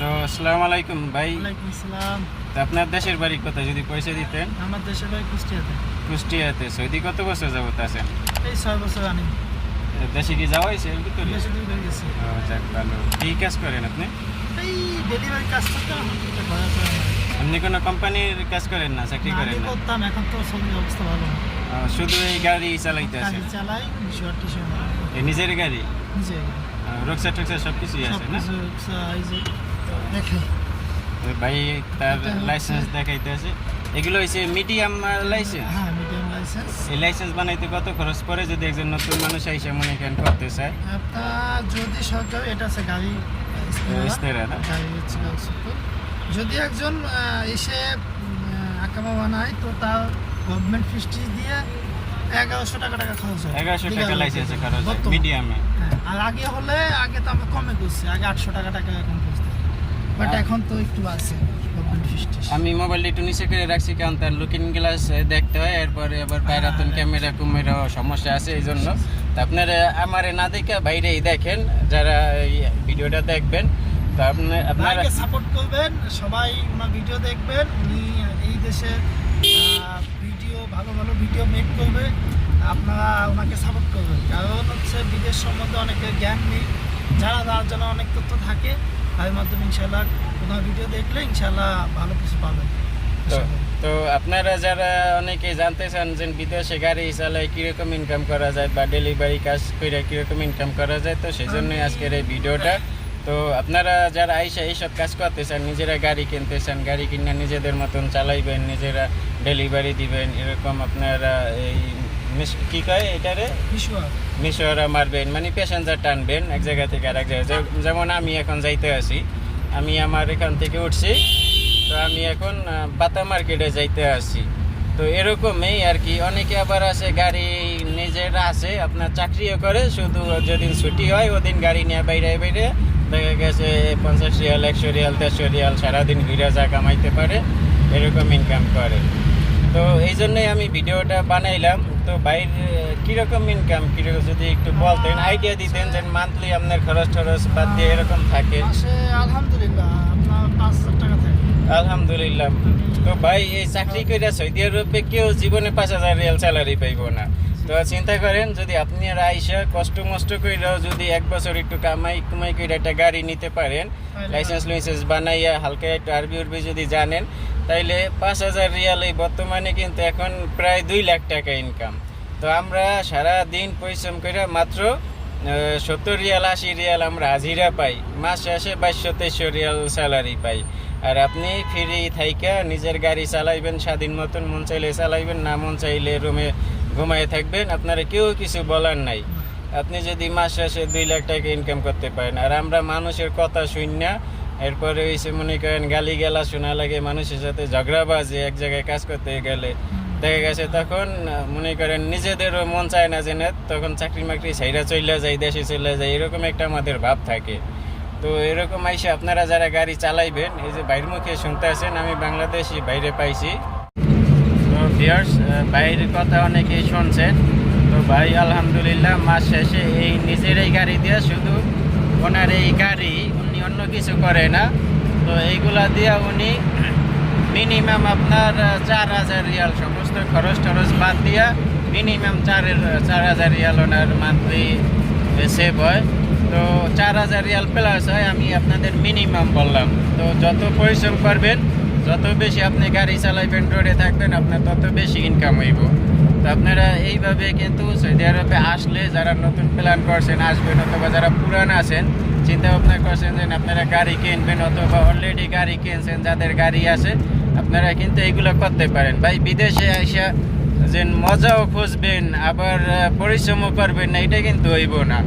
তো আসসালামু আলাইকুম ভাই। ওয়ালাইকুম আসসালাম। তো আপনার দেশের বাড়ি কোথায় যদি পয়সা দিতেন? আমার দেশের ভাই কুষ্টিয়াতে। কুষ্টিয়াতে। সৌদি কত বছর যাবত আছেন? এই ছয় বছর আনি। দেশে কি যাওয়া হয়েছে এর ভিতরে? বেশি দূর হয়ে ও, যাক ভালো। কি কাজ করেন আপনি? এই ডেলিভারি কাজ করতাম। আপনি কোনো কোম্পানির কাজ করেন না চাকরি করেন না? করতাম এখন তো অবস্থা ভালো শুধু এই গাড়ি চালাইতে আছেন চালাই নিজের গাড়ি? নিজে রোকসা টোকসা সব কিছুই আছে না? ভাই তার লাইসেন্স দেখাইতে আছে। এগুলো হচ্ছে মিডিয়াম লাইসেন্স হ্যাঁ মিডিয়াম লাইসেন্স এই লাইসেন্স বানাইতে কত খরচ পড়ে যদি একজন নতুন মানুষ এসে মনে করেন করতে চায়? আপনার যদি সরকার এটা আছে গাড়ি ইস্তেরা না? গাড়ি যদি একজন এসে আকামা বানায় তো তার গভর্নমেন্ট ফিস্টি দিয়ে এগারোশো টাকা টাকা খরচ হয়। এগারোশো টাকা লাইসেন্সে খরচ হয় মিডিয়ামে হ্যাঁ, আর আগে হলে আগে তো আমরা কমে করছি আগে আটশো টাকা টাকা এখন করছি বাট এখন তো একটু আছে আমি মোবাইলটা একটু নিচে করে রাখছি কারণ তার লুকিং গ্লাস দেখতে হয় এরপরে আবার বাইরাতন ক্যামেরা কুমেরা সমস্যা আছে এই জন্য। তা আপনারা আমারে না দেখে বাইরেই দেখেন যারা এই ভিডিওটা দেখবেন তো আপনার আপনারা সাপোর্ট করবেন সবাই ওনার ভিডিও দেখবেন উনি এই দেশে ভিডিও ভালো ভালো ভিডিও মেক করবে আপনারা ওনাকে সাপোর্ট করবেন। কারণ হচ্ছে বিদেশ সম্বন্ধে অনেকের জ্ঞান নেই যারা তার জন্য অনেক তথ্য থাকে তার মাধ্যমে ইনশাল্লাহ ওনার ভিডিও দেখলে ইনশাল্লাহ ভালো কিছু পাবেন। তো আপনারা যারা অনেকে জানতে চান যে বিদেশে গাড়ি চালায় কীরকম ইনকাম করা যায় বা ডেলিভারি কাজ করে কীরকম ইনকাম করা যায় তো সেই জন্যই আজকের এই ভিডিওটা। তো আপনারা যারা আইসা এইসব কাজ করতে চান নিজেরা গাড়ি কিনতে চান গাড়ি কিনে নিজেদের মতন চালাইবেন নিজেরা ডেলিভারি দিবেন এরকম আপনারা এই কি কয় এটারে? মিশরা মারবেন মানে প্যাসেঞ্জার টানবেন এক জায়গা থেকে আরেক জায়গায়। যেমন আমি এখন যাইতে আছি আমি আমার এখান থেকে উঠছি তো আমি এখন বাতা মার্কেটে যাইতে আছি। তো এরকমই আর কি অনেকে আবার আছে গাড়ি নিজের আছে আপনার চাকরিও করে শুধু যেদিন ছুটি হয় ওদিন গাড়ি নিয়ে বাইরে বাইরে দেখা গেছে পঞ্চাশ রিয়াল একশো রিয়াল দেড়শো রিয়াল সারাদিন ঘুরে যা কামাইতে পারে এরকম ইনকাম করে। তো এই জন্যই আমি ভিডিওটা বানাইলাম। তো বাইরে কীরকম ইনকাম কীরকম যদি একটু বলতেন আইডিয়া দিতেন যে মান্থলি আপনার খরচ টরচ বাদ দিয়ে এরকম থাকে। আলহামদুলিল্লাহ আপনার পাঁচ হাজার টাকা থাকে। আলহামদুলিল্লাহ। তো ভাই এই চাকরি করে সৌদি আরবে কেউ জীবনে পাঁচ হাজার রিয়াল স্যালারি পাইব না। তো চিন্তা করেন যদি আপনি আর আইসা কষ্ট মষ্ট কইরাও যদি এক বছর একটু কামাই কুমাই করে একটা গাড়ি নিতে পারেন লাইসেন্স লাইসেন্স বানাইয়া হালকা একটু আরবি উরবি যদি জানেন তাইলে পাঁচ হাজার রিয়াল এই বর্তমানে কিন্তু এখন প্রায় দুই লাখ টাকা ইনকাম তো আমরা সারা দিন পরিশ্রম করে মাত্র সত্তর রিয়াল, আশি রিয়াল আমরা হাজিরা পাই। মাস শেষে বাইশশো, তেইশশো রিয়াল স্যালারি পাই। আর আপনি ফ্রি থাইকা নিজের গাড়ি চালাইবেন, স্বাধীন মতন মন চাইলে চালাইবেন, না মন চাইলে রুমে ঘুমায় থাকবেন, আপনারা কেউ কিছু বলার নাই। আপনি যদি মাস শেষে দুই লাখ টাকা ইনকাম করতে পারেন। আর আমরা মানুষের কথা শুনি না এরপরে হয়েছে মনে করেন গালি গেলা শোনা লাগে, মানুষের সাথে ঝগড়াবাজি এক জায়গায় কাজ করতে গেলে। দেখা গেছে তখন, মনে করেন নিজেদেরও মন চায় না যে, না, তখন চাকরি মাকরি সাইরা চলে যায় দেশে চলে যায় এরকম একটা আমাদের ভাব থাকে। তো এরকম আইসে আপনারা যারা গাড়ি চালাইবেন, এই যে বাইরের মুখে শুনতে আছেন, আমি বাংলাদেশি বাইরে পাইছি। তো ভিয়ার্স বাইরের কথা অনেকেই শুনছেন। তো ভাই, আলহামদুলিল্লাহ, মাস শেষে এই নিজের এই গাড়ি দিয়ে শুধু ওনার এই গাড়ি অন্য কিছু করে না। তো এইগুলা দিয়ে উনি মিনিমাম আপনার চার হাজার রিয়াল সমস্ত খরচ টরচ বাদ দিয়া মিনিমাম চার চার হাজার রিয়াল ওনার মান্থলি সেভ হয়। তো চার হাজার রিয়াল প্লাস হয়, আমি আপনাদের মিনিমাম বললাম। তো যত পরিশ্রম করবেন, যত বেশি আপনি গাড়ি চালাইবেন রোডে থাকবেন, আপনার তত বেশি ইনকাম হইব। তো আপনারা এইভাবে কিন্তু সৌদি আরবে আসলে যারা নতুন প্ল্যান করছেন, আসবেন অথবা যারা পুরান আছেন চিন্তা ভাবনা করছেন যে আপনারা গাড়ি কিনবেন অথবা অলরেডি গাড়ি কিনছেন, যাদের গাড়ি আছে, আপনারা কিন্তু এইগুলো করতে পারেন। ভাই, বিদেশে আইসা যে মজাও খুঁজবেন, আবার পরিশ্রমও করবেন না, এটা কিন্তু হইব না।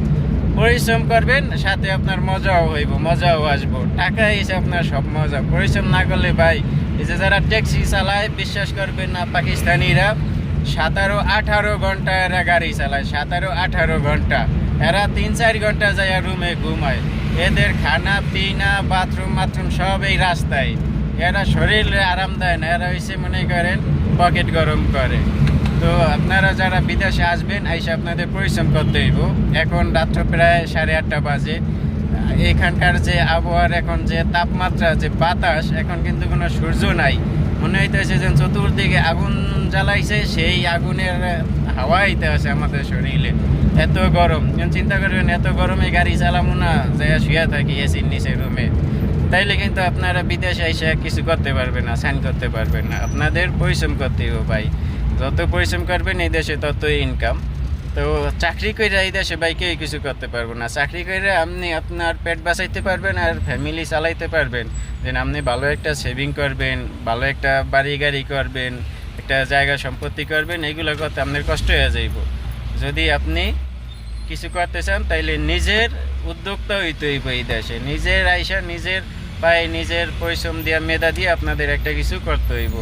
পরিশ্রম করবেন, সাথে আপনার মজাও হইব, মজাও আসব। টাকা এসে আপনার সব মজা। পরিশ্রম না করলে, ভাই, এই যে যারা ট্যাক্সি চালায়, বিশ্বাস করবেন না, পাকিস্তানিরা সাতারো আঠারো ঘণ্টা এরা গাড়ি চালায় সাতারো আঠারো ঘণ্টা। এরা তিন চার ঘণ্টা যায় রুমে ঘুমায়। এদের খানা, পিনা, বাথরুম বাথরুম সব এই রাস্তায়। এরা শরীরে আরাম দেয় না, এরা হয়েছে মনে করেন পকেট গরম করে। তো আপনারা যারা বিদেশে আসবেন, আইসে আপনাদের পরিশ্রম করতে হইব। এখন রাত্র প্রায় সাড়ে আটটা বাজে। এখানকার যে আবহাওয়ার এখন যে তাপমাত্রা, যে বাতাস, এখন কিন্তু কোনো সূর্য নাই। মনে হইতেছে যে চতুর্দিকে আগুন জ্বালাইছে, সেই আগুনের হাওয়া হইতে আছে আমাদের শরীরে। এত গরম। চিন্তা করবেন, এত গরমে গাড়ি চালাবো না যাই শুয়ে থাকি এসির নিচে রুমে। তাইলে কিন্তু আপনারা বিদেশে এসে কিছু করতে পারবেন না সাইন করতে পারবেন না। আপনাদের পরিশ্রম করতে হবে ভাই। যত পরিশ্রম করবেন এই দেশে ততই ইনকাম তো চাকরি করে এই দেশে ভাই কিছু করতে পারব না। চাকরি করে আপনি আপনার পেট বাঁচাইতে পারবেন আর ফ্যামিলি চালাইতে পারবেন। দেন আপনি ভালো একটা সেভিং করবেন, ভালো একটা বাড়ি গাড়ি করবেন, একটা জায়গা সম্পত্তি করবেন, এগুলো করতে আপনার কষ্ট হয়ে যাইব। যদি আপনি কিছু করতে চান, তাইলে নিজের উদ্যোক্তা হইতে হইব এই দেশে। নিজের আইসা নিজের পায়ে নিজের পরিশ্রম দিয়া, মেধা দিয়ে আপনাদের একটা কিছু করতে হইব।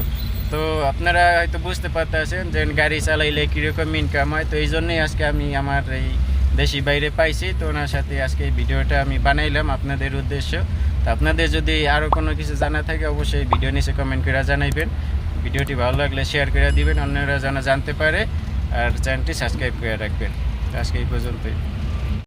তো আপনারা হয়তো বুঝতে পারতেছেন যে গাড়ি চালাইলে কীরকম ইনকাম হয়, তো এই জন্যই আজকে আমি আমার এই দেশি বাইরে পাইছি। তো ওনার সাথে আজকে এই ভিডিওটা আমি বানাইলাম আপনাদের উদ্দেশ্য। তো আপনাদের যদি আরও কোনো কিছু জানা থাকে, অবশ্যই ভিডিও নিচে কমেন্ট করে জানাইবেন। ভিডিওটি ভালো লাগলে শেয়ার করে দিবেন, অন্যরা যেন জানতে পারে। আর চ্যানেলটি সাবস্ক্রাইব করে রাখবেন। আজকে এই পর্যন্তই।